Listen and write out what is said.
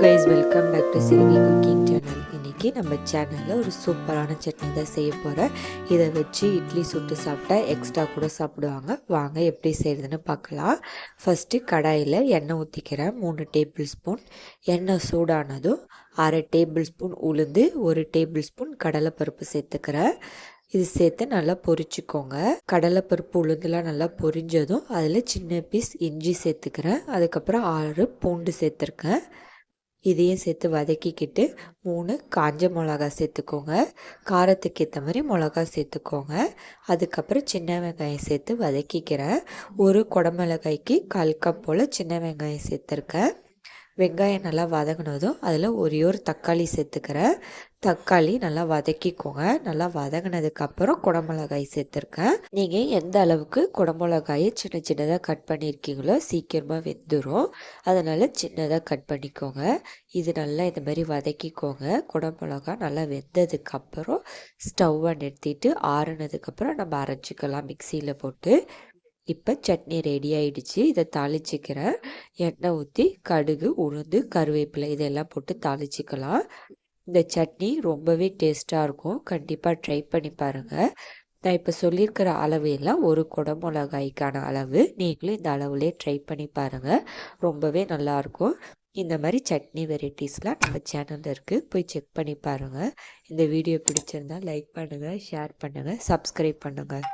Guys welcome back to Selvi cooking channel இன்றைக்கி நம்ம சேனலில் ஒரு சூப்பரான சட்னி தான் செய்ய போகிறேன் இதை வச்சு இட்லி சுட்டு சாப்பிட்டா எக்ஸ்ட்ரா கூட சாப்பிடுவாங்க. வாங்க எப்படி செய்கிறதுன்னு பார்க்கலாம். ஃபஸ்ட்டு கடாயில் எண்ணெய் ஊற்றிக்கிறேன் மூணு டேபிள் ஸ்பூன் எண்ணெய் சூடானதும் அரை டேபிள் ஸ்பூன் உளுந்து ஒரு டேபிள் ஸ்பூன் கடலைப்பருப்பு சேர்த்துக்கிறேன். இது சேர்த்து நல்லா பொரிச்சுக்கோங்க. கடலைப்பருப்பு உளுந்துலாம் நல்லா பொரிஞ்சதும் அதில் சின்ன பீஸ் இஞ்சி சேர்த்துக்கிறேன். அதுக்கப்புறம் ஆறு பூண்டு சேர்த்துருக்கேன். இதையும் சேர்த்து வதக்கிக்கிட்டு மூணு காஞ்ச மிளகா சேர்த்துக்கோங்க. காரத்துக்கு ஏற்ற மாதிரி மிளகா சேர்த்துக்கோங்க. அதுக்கப்புறம் சின்ன வெங்காயம் சேர்த்து வதக்கிக்கிறேன். ஒரு குடமிளகாய்க்கு கால் கப் போல் சின்ன வெங்காயம் சேர்த்துருக்கேன். வெங்காயம் நல்லா வதங்கினதும் அதில் ஒரே ஒரு தக்காளி சேர்த்துக்கிறேன். தக்காளி நல்லா வதக்கிக்கோங்க. நல்லா வதங்கினதுக்கப்புறம் குடமிளகாய் சேர்த்துருக்கேன். நீங்கள் எந்த அளவுக்கு குடமிளகாயை சின்ன சின்னதாக கட் பண்ணியிருக்கீங்களோ சீக்கிரமாக வெந்துடும் அதனால் சின்னதாக கட் பண்ணிக்கோங்க. இது நல்லா இந்த மாதிரி வதக்கிக்கோங்க. குடமிளகா நல்லா வெந்ததுக்கப்புறம் ஸ்டவ்வை நிறுத்திட்டு ஆறுனதுக்கப்புறம் நம்ம அரைச்சிக்கலாம் மிக்சியில் போட்டு. இப்போ சட்னி ரெடி ஆகிடுச்சு இதை தாளிச்சிக்கிறேன். எண்ணெய் ஊற்றி கடுகு உளுந்து கருவேப்பிலை இதெல்லாம் போட்டு தாளிச்சிக்கலாம். இந்த சட்னி ரொம்பவே டேஸ்ட்டாக இருக்கும். கண்டிப்பாக ட்ரை பண்ணி பாருங்கள் நான் இப்போ சொல்லியிருக்கிற அளவு எல்லாம் ஒரு குடமிளகாய்க்கான அளவு. நீங்களும் இந்த அளவுலேயே ட்ரை பண்ணி பாருங்கள் ரொம்பவே நல்லாயிருக்கும் இந்த மாதிரி சட்னி வெரைட்டிஸ்லாம் நம்ம சேனலில் இருக்குது போய் செக் பண்ணி பாருங்கள் இந்த வீடியோ பிடிச்சிருந்தால் லைக் பண்ணுங்கள் ஷேர் பண்ணுங்கள் சப்ஸ்கிரைப் பண்ணுங்கள்